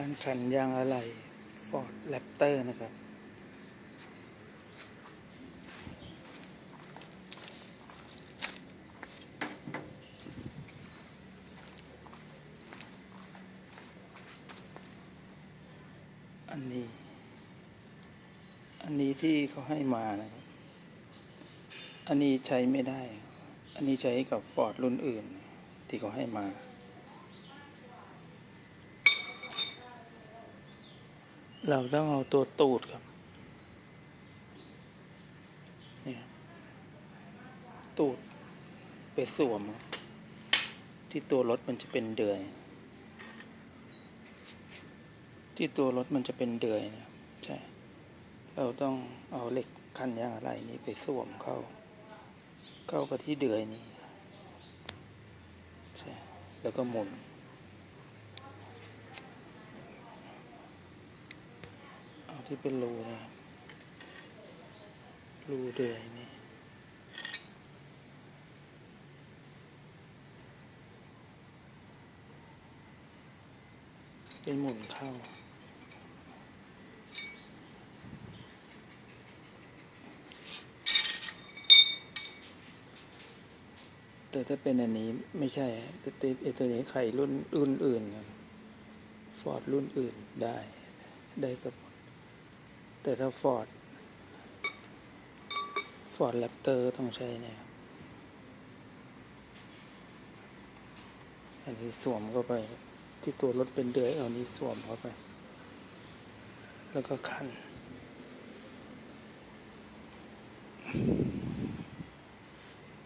การขันยางอะไหล่ Ford Raptor นะครับ อันนี้ อันนี้ที่เขาให้มานะครับ อันนี้ใช้ไม่ได้ อันนี้ใช้กับฟอร์ดรุ่นอื่น ที่เขาให้มา เราต้องเอาตัวตูดครับเนี่ยตูดไปสวม ที่ตัวรถมันจะเป็นเดือย ที่ตัวรถมันจะเป็นเดือยนะใช่ เราต้องเอาเหล็กคันยางอะไรนี้ไปสวมเข้า เข้ากับที่เดือยนี้ใช่ แล้วก็หมุน เอา ที่เป็นรูนะครับรูเดือยนี่เป็นหมุนเข้าแต่ถ้าเป็นอันนี้ไม่ใช่ฮะแต่ตัวนี้ไข่รุ่นรุ่นอื่นฟอร์ดรุ่นอื่นได้ได้กับ แต่ถ้าฟอร์ดฟอร์ดแรปเตอร์ต้องใช้เนี่ยอันนี้สวมเข้าไป ที่ตัวรถเป็นเดือยเอานี้สวมเข้าไป แล้วก็คัน